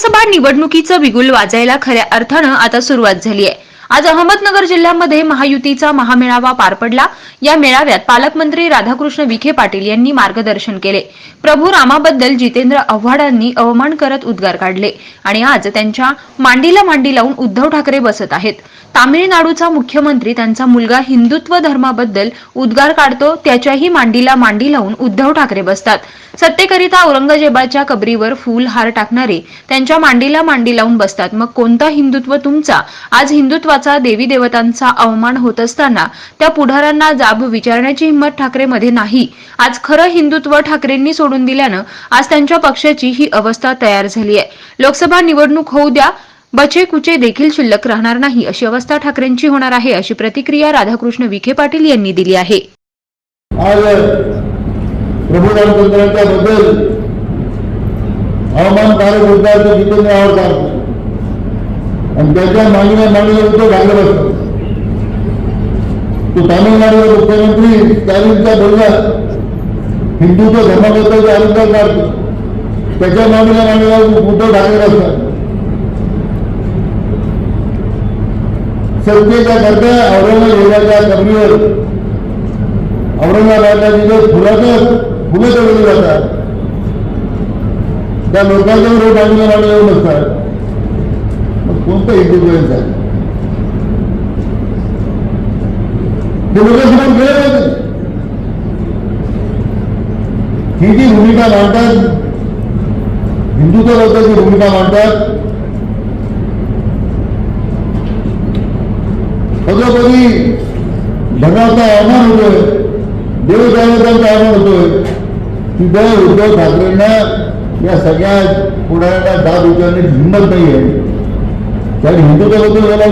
लोकसभा निवडणुकीचं बिगुल वाजायला खऱ्या अर्थानं आता सुरुवात झाली आहे आज अहमदनगर जिल्ह्यामध्ये महायुतीचा महामेळावा पार पडला. या मेळाव्यात पालकमंत्री राधाकृष्ण विखे पाटील यांनी मार्गदर्शन केले. प्रभू रामाबद्दल जितेंद्र आव्हाडांनी अवमान करत उद्गार काढले आणि आज त्यांच्या मांडीला मांडी लावून उद्धव ठाकरे बसत आहेत. तामिळनाडूचा मुख्यमंत्री त्यांचा मुलगा हिंदुत्व धर्माबद्दल उद्गार काढतो त्याच्याही मांडीला मांडी लावून उद्धव ठाकरे बसतात. सत्तेकरिता औरंगजेबाच्या कबरीवर फूल हार टाकणारे त्यांच्या मांडीला मांडी लावून बसतात. मग कोणता हिंदुत्व तुमचा? आज हिंदुत्वाचा देवी देवतांचा अवमान होत असताना त्या पुढाऱ्यांना जाब विचारण्याची हिंमत ठाकरेमध्ये नाही. आज खरं हिंदुत्व ठाकरेंनी सोडून दिल्यानं आज त्यांच्या पक्षाची ही अवस्था तयार झाली आहे. लोकसभा निवडणूक होऊ द्या बचे कुचे देखील शिल्लक राहणार नाही अशी अवस्था ठाकरेंची होणार आहे अशी प्रतिक्रिया राधाकृष्ण विखे पाटील यांनी दिली आहे. आज प्रभू रामचंद्रांच्या बद्दल जितेंद्र आव्हाड आणि त्याच्या मागण्या मागण्या उद्धव घालत असतो तो तामिळनाडूचा मुख्यमंत्री स्टॅलिनच्या बोलण्यात हिंदुत्व धर्माबद्दलचा अलंकार काढतो त्याच्या मागण्या मागण्या उद्धव ठाकरे असतात सत्तेच्या करता औरंगजेबाच्या कबरीवर औरंगाबादला तिथे फुलाचं फुलं चढवली जातात. त्या लोकांच्या रोड मागण्या मागण्या येऊन असतात मग कोणतं हिंदुत्व यांचं ते लोक समोर गेले पाहिजे ही जी भूमिका मांडतात हिंदुत्वाबद्दल जी भूमिका मांडतात पदोपदी धर्माचा अवमान होतोय देवदेवतांचा अवमान होतोय तिथं उद्धव ठाकरेंना या सगळ्या पुढाऱ्यांना दाद उचलण्याची हिंमत नाही आहे त्याने हिंदुत्वाबद्दल झाला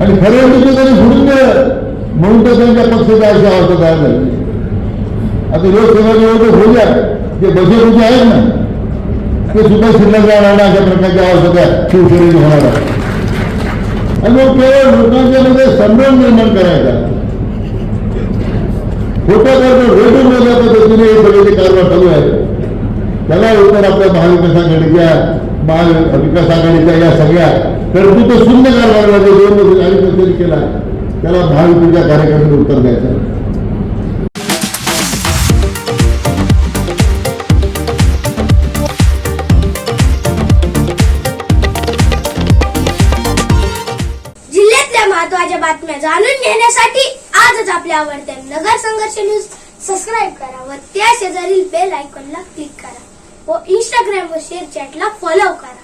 आणि खरं हिंदुत्व त्यांनी सोडून दिलं. म्हणून तर त्यांच्या पक्षाचा अशी अवस्था तयार झाली. आता लोकसभा निवडणूक होऊ द्या. जे बजे आहेत ना ते सुद्धा शिल्लक राहणार नाही अशा प्रकारच्या अवस्था शिवसेनेची होणार आहे. आणि मग केवळ लोकांच्या मध्ये संभ्रम निर्माण करायचा. खोटा करतो रेटून वेगळ्या पद्धतीने हे सगळे कारभार चालू आहे त्याला उत्तर आपल्या महाविकास आघाडीच्या महाविकास आघाडीच्या या सगळ्या कर्तृत्व शून्य कारभारामध्ये दोन वर्ष अडीच वर्षांनी केला त्याला महायुतीच्या कार्यकर्त्यांनी उत्तर द्यायचं आहे. बातम्या जाणून घेण्यासाठी आजच आपल्या आवडत्या नगर संघर्ष न्यूज सबस्क्राईब करा व त्या शेजारील बेल आयकॉनला क्लिक करा व इंस्टाग्राम व शेअर चॅटला फॉलो करा.